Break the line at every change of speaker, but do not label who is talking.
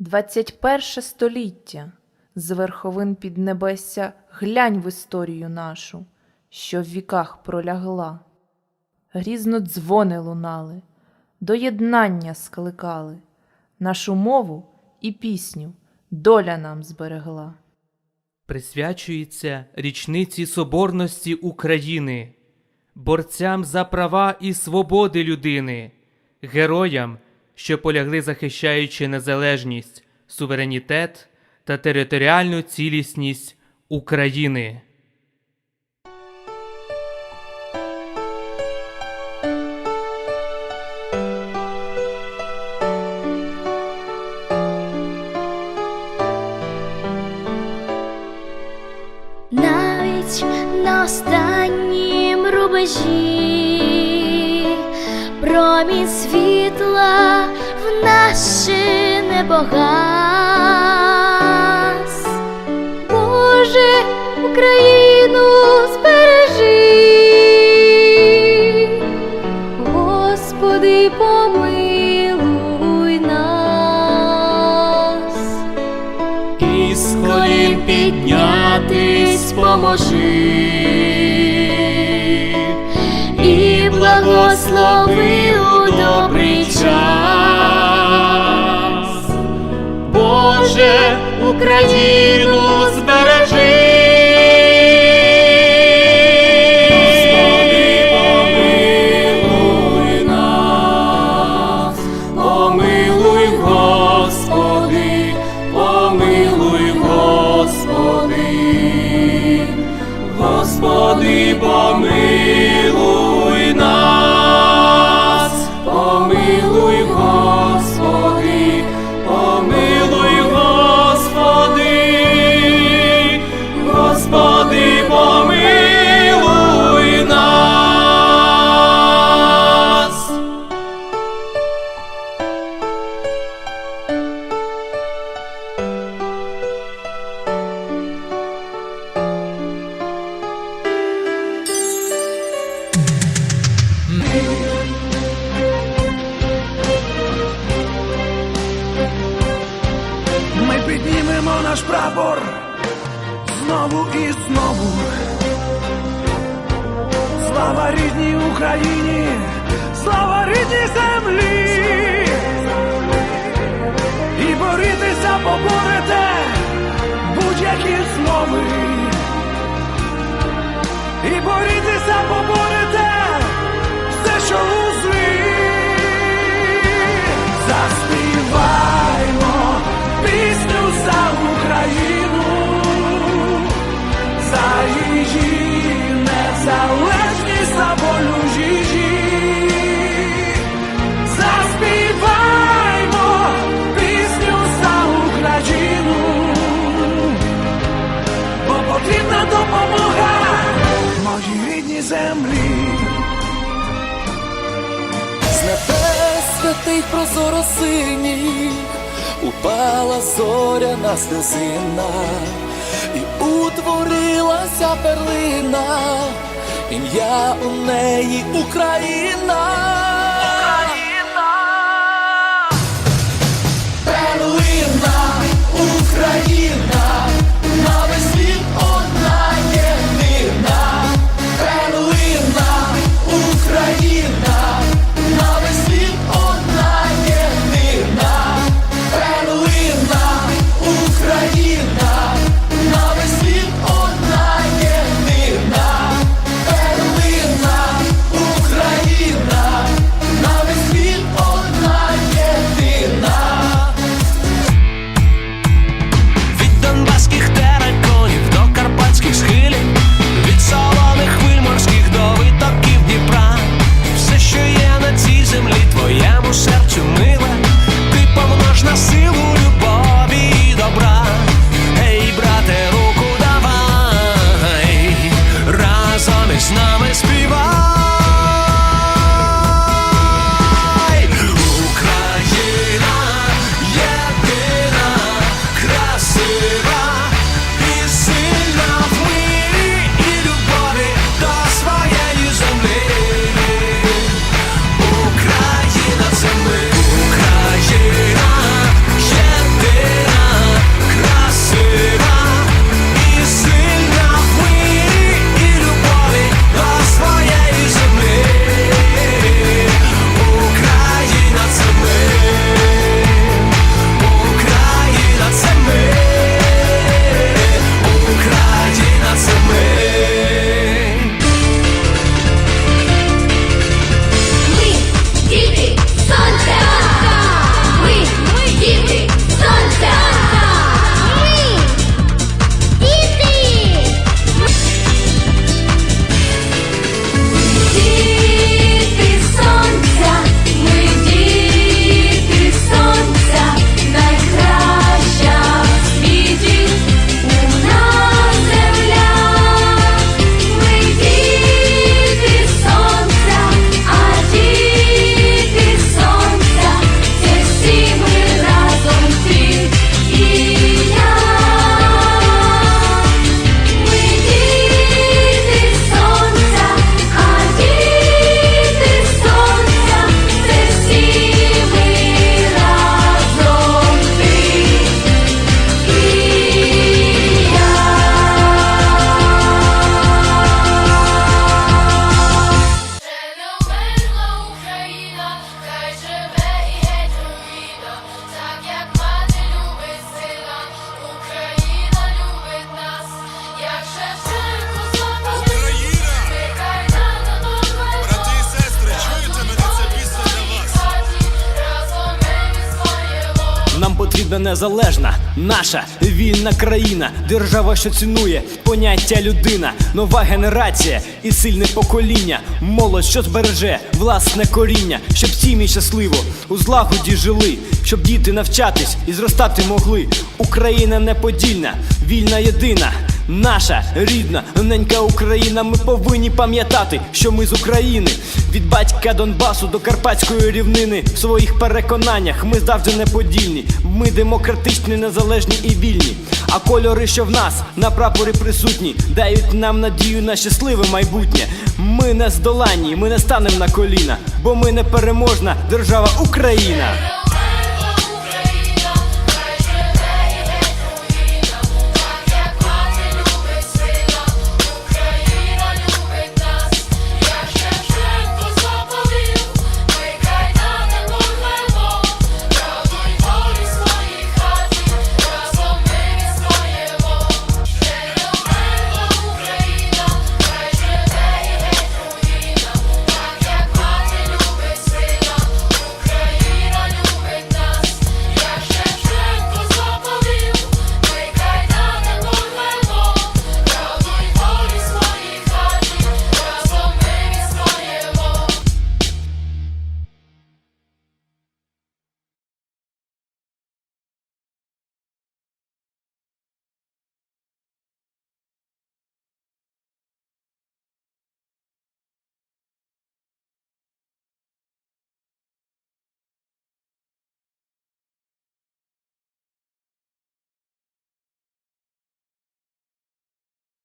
21 століття, з верховин піднебесся глянь в історію нашу, що в віках пролягла. Грізно дзвони лунали, до єднання скликали, нашу мову і пісню доля нам зберегла.
присвячується річниці Соборності України, борцям за права і свободи людини, героям, що полягли захищаючи незалежність, суверенітет та територіальну цілісність України.
Навіть на останнім рубежі промінь світла в ще не погас. Боже, Україну збережи, Господи, помилуй нас.
І з колін піднятись поможи,
і благослови у добрий час.
Боже, Україну
наш знову і знову. Слава рідній Україні, слава рідній землі. І борітися поборете будь-які змови. І борітися поборете
прозоро синіх упала зоряна сльозина, і утворилася перлина, ім'я у неї Україна. Перлина, Україна,
потрібна незалежна, наша вільна країна, держава, що цінує поняття людина, нова генерація і сильне покоління, молодь, що збереже власне коріння, щоб сім'ї щасливо у злагоді жили, щоб діти навчатись і зростати могли. Україна неподільна, вільна єдина. Наша рідна, ненька Україна, ми повинні пам'ятати, що ми з України від батька Донбасу до Карпатської рівнини в своїх переконаннях ми завжди неподільні. Ми демократичні, незалежні і вільні. А кольори, що в нас на прапорі присутні, дають нам надію на щасливе майбутнє. Ми не здоланні, ми не станемо на коліна, бо ми непереможна держава Україна.